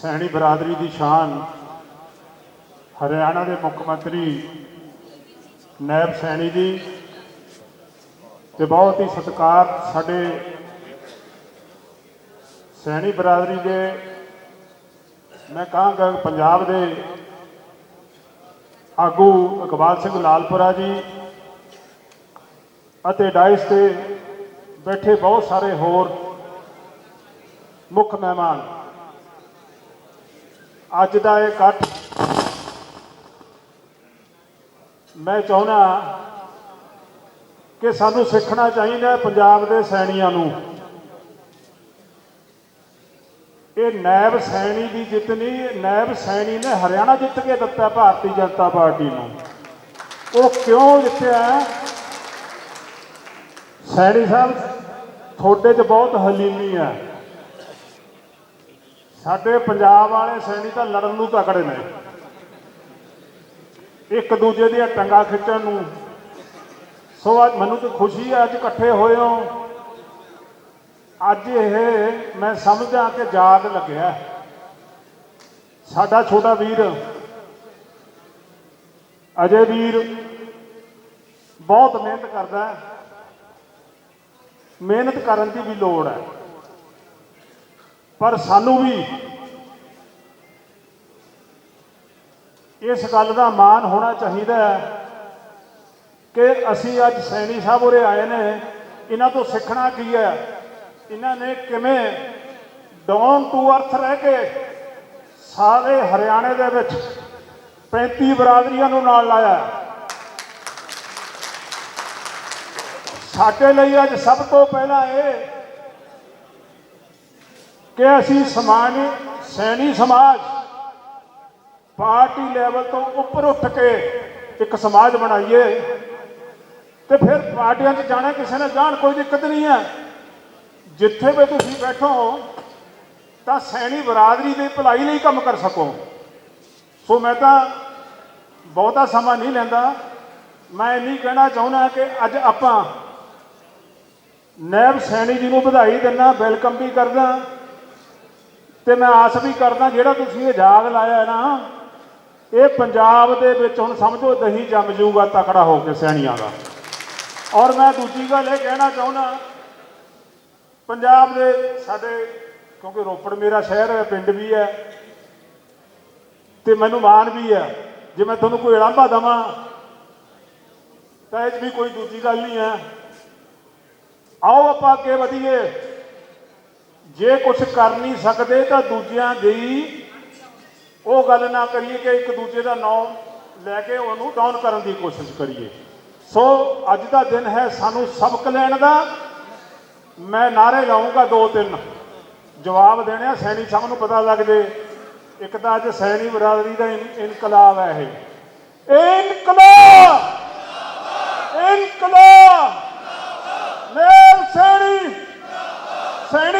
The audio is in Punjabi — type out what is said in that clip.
ਸੈਣੀ ਬਰਾਦਰੀ ਦੀ ਸ਼ਾਨ, ਹਰਿਆਣਾ ਦੇ ਮੁੱਖ ਮੰਤਰੀ ਨੈਬ ਸੈਣੀ ਜੀ ਤੇ ਬਹੁਤ ਹੀ ਸਤਿਕਾਰ ਸਾਡੇ ਸੈਣੀ ਬਰਾਦਰੀ ਦੇ, ਮੈਂ ਕਹਾਂਗਾ ਪੰਜਾਬ ਦੇ ਆਗੂ ਇਕਬਾਲ ਸਿੰਘ ਲਾਲਪੁਰਾ ਜੀ ਅਤੇ ਡਾਇਸ ਤੇ ਬੈਠੇ ਬਹੁਤ ਸਾਰੇ ਹੋਰ ਮੁੱਖ ਮਹਿਮਾਨ। ਅੱਜ ਦਾ ਇਹ ਇਕੱਠ ਮੈਂ ਚਾਹੁੰਦਾ ਕਿ ਸਾਨੂੰ ਸਿੱਖਣਾ ਚਾਹੀਦਾ ਪੰਜਾਬ ਦੇ ਸੈਣੀਆਂ ਨੂੰ। ਇਹ ਨੈਬ ਸੈਣੀ ਦੀ ਜਿੱਤ ਨਹੀਂ ਨੈਬ ਸੈਣੀ ਨੇ ਹਰਿਆਣਾ ਜਿੱਤ ਕੇ ਦਿੱਤਾ ਭਾਰਤੀ ਜਨਤਾ ਪਾਰਟੀ ਨੂੰ। ਉਹ ਕਿਉਂ ਜਿੱਤਿਆ ਸੈਣੀ ਸਾਹਿਬ, ਤੁਹਾਡੇ 'ਚ ਬਹੁਤ ਹਲੀਮੀ ਹੈ। ਸਾਡੇ ਪੰਜਾਬ ਵਾਲੇ ਸੈਣੀ ਤਾਂ ਲੜਨ ਨੂੰ ਤਕੜੇ ਨੇ। ਇੱਕ ਦੂਜੇ ਦੀਆਂ ਟੰਗਾ ਖਿੱਚਣ ਨੂੰ। ਸੋ ਅੱਜ ਮੈਨੂੰ ਤਾਂ ਖੁਸ਼ੀ ਹੈ ਅੱਜ ਇਕੱਠੇ ਹੋਏ ਹੋ। ਅੱਜ ਇਹ ਮੈਂ ਸਮਝਦਾ ਕਿ ਯਾਦ ਲੱਗਿਆ। ਸਾਡਾ ਛੋਟਾ ਵੀਰ, ਅਜੇ ਵੀਰ ਬਹੁਤ ਮਿਹਨਤ ਕਰਦਾ ਮਿਹਨਤ ਕਰਨ ਦੀ ਵੀ ਲੋੜ ਹੈ। ਪਰ ਸਾਨੂੰ ਵੀ ਇਸ ਗੱਲ ਦਾ ਮਾਣ ਹੋਣਾ ਚਾਹੀਦਾ ਹੈ ਕਿ ਅਸੀਂ ਅੱਜ ਸੈਣੀ ਸਾਹਿਬ ਉਰੇ ਆਏ ਨੇ। ਇਹਨਾਂ ਤੋਂ ਸਿੱਖਣਾ ਕੀ ਹੈ? ਇਹਨਾਂ ਨੇ ਕਿਵੇਂ ਡਾਊਨ ਟੂ ਅਰਥ ਰਹਿ ਕੇ ਸਾਰੇ ਹਰਿਆਣੇ ਦੇ ਵਿੱਚ 35 ਬਰਾਦਰੀਆਂ ਨੂੰ ਨਾਲ ਲਾਇਆ। ਸਾਡੇ ਲਈ ਅੱਜ ਸਭ ਤੋਂ ਪਹਿਲਾਂ ਇਹ ਕਿ ਅਸੀਂ ਸਮਾਜ ਸੈਣੀ ਸਮਾਜ ਪਾਰਟੀ ਲੈਵਲ ਤੋਂ ਉੱਪਰ ਉੱਠ ਕੇ ਇੱਕ ਸਮਾਜ ਬਣਾਈਏ ਤੇ ਫਿਰ ਪਾਰਟੀਆਂ 'ਚ ਜਾਣਾ ਕਿਸੇ ਨੇ ਜਾਣ ਕੋਈ ਦਿੱਕਤ ਨਹੀਂ ਹੈ। ਜਿੱਥੇ ਵੀ ਤੁਸੀਂ ਬੈਠੋ, ਤਾਂ ਸੈਣੀ ਬਰਾਦਰੀ ਦੀ ਭਲਾਈ ਲਈ ਕੰਮ ਕਰ ਸਕੋ। ਸੋ ਮੈਂ ਤਾਂ ਬਹੁਤਾ ਸਮਾਂ ਨਹੀਂ ਲੈਂਦਾ। ਮੈਂ ਇੰਨੀ ਕਹਿਣਾ ਚਾਹੁੰਦਾ ਕਿ ਅੱਜ ਆਪਾਂ ਨੈਬ ਸੈਣੀ ਜੀ ਨੂੰ ਵਧਾਈ ਦਿੰਦਾ, ਵੈਲਕਮ ਵੀ ਕਰਦਾ। ਤੇ ਮੈਂ ਆਸ ਵੀ ਕਰਦਾ ਜਿਹੜਾ ਤੁਸੀਂ ਇਹ ਜਾਗ ਲਾਇਆ ਨਾ, ਇਹ ਪੰਜਾਬ ਦੇ ਵਿੱਚ ਹੁਣ ਸਮਝੋ ਦਹੀਂ ਜੰਮ ਜਾਊਗਾ ਤਕੜਾ ਹੋ ਕੇ ਸੈਣੀਆਂ ਦਾ। ਔਰ ਮੈਂ ਦੂਜੀ ਗੱਲ ਇਹ ਕਹਿਣਾ ਚਾਹੁੰਦਾ, ਪੰਜਾਬ ਦੇ ਸਾਡੇ, ਕਿਉਂਕਿ ਰੋਪੜ ਮੇਰਾ ਸ਼ਹਿਰ ਹੈ, ਪਿੰਡ ਵੀ ਹੈ, ਤੇ ਮੈਨੂੰ ਮਾਣ ਵੀ ਹੈ, ਜੇ ਮੈਂ ਤੁਹਾਨੂੰ ਕੋਈ ਉਲਾਂਭਾ ਦਵਾਂ, ਤਾਂ ਇਹ 'ਚ ਵੀ ਕੋਈ ਦੂਜੀ ਗੱਲ ਨਹੀਂ ਹੈ। ਆਓ ਆਪਾਂ ਅੱਗੇ ਵਧੀਏ। ਜੇ ਕੁਝ ਕਰ ਨਹੀਂ ਸਕਦੇ ਤਾਂ ਦੂਜਿਆਂ ਦੀ ਉਹ ਗੱਲ ਨਾ ਕਰੀਏ ਕਿ ਇੱਕ ਦੂਜੇ ਦਾ ਨਾਮ ਲੈ ਕੇ ਉਹਨੂੰ ਡਾਊਨ ਕਰਨ ਦੀ ਕੋਸ਼ਿਸ਼ ਕਰੀਏ। ਸੋ ਅੱਜ ਦਾ ਦਿਨ ਹੈ ਸਾਨੂੰ ਸਬਕ ਲੈਣ ਦਾ। ਮੈਂ ਨਾਰੇ ਲਾਉਂਗਾ ਦੋ ਤਿੰਨ। ਜਵਾਬ ਦੇਣੇ ਆ, ਸੈਣੀ ਸਾਹਿਬ ਨੂੰ ਪਤਾ ਲੱਗ ਜੇ। ਇੱਕ ਤਾਂ ਅੱਜ ਸੈਣੀ ਬਰਾਦਰੀ ਦਾ ਇਨ- ਇਨਕਲਾਬ ਹੈ ਇਹ। ਇਨਕਲਾਬ ਨੇਰ ਸੈਣੀ ਸੈਣੀ